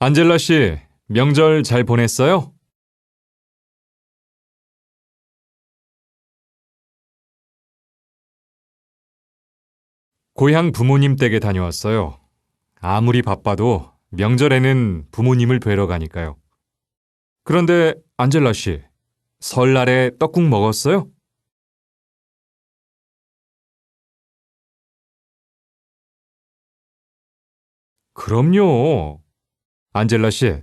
안젤라 씨, 명절 잘 보냈어요? 고향 부모님 댁에 다녀왔어요. 아무리 바빠도 명절에는 부모님을 뵈러 가니까요. 그런데 안젤라 씨, 설날에 떡국 먹었어요? 그럼요. 안젤라 씨,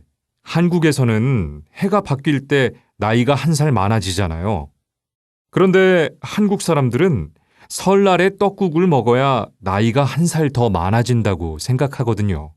한국에서는 해가 바뀔 때 나이가 한 살 많아지잖아요. 그런데 한국 사람들은 설날에 떡국을 먹어야 나이가 한 살 더 많아진다고 생각하거든요.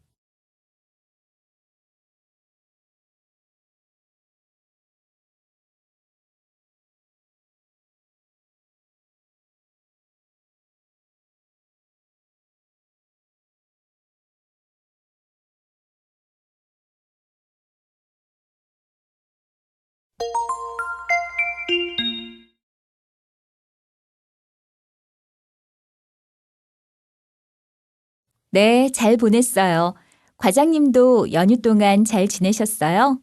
네, 잘 보냈어요. 과장님도 연휴 동안 잘 지내셨어요?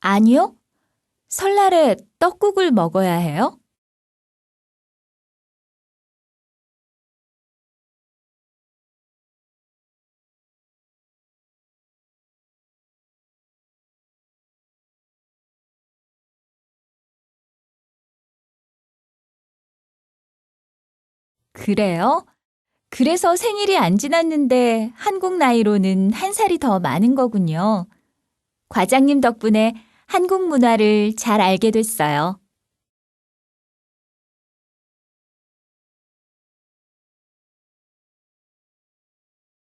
아니요. 설날에 떡국을 먹어야 해요? 그래요? 그래서 생일이 안 지났는데 한국 나이로는 한 살이 더 많은 거군요. 과장님 덕분에 한국 문화를 잘 알게 됐어요.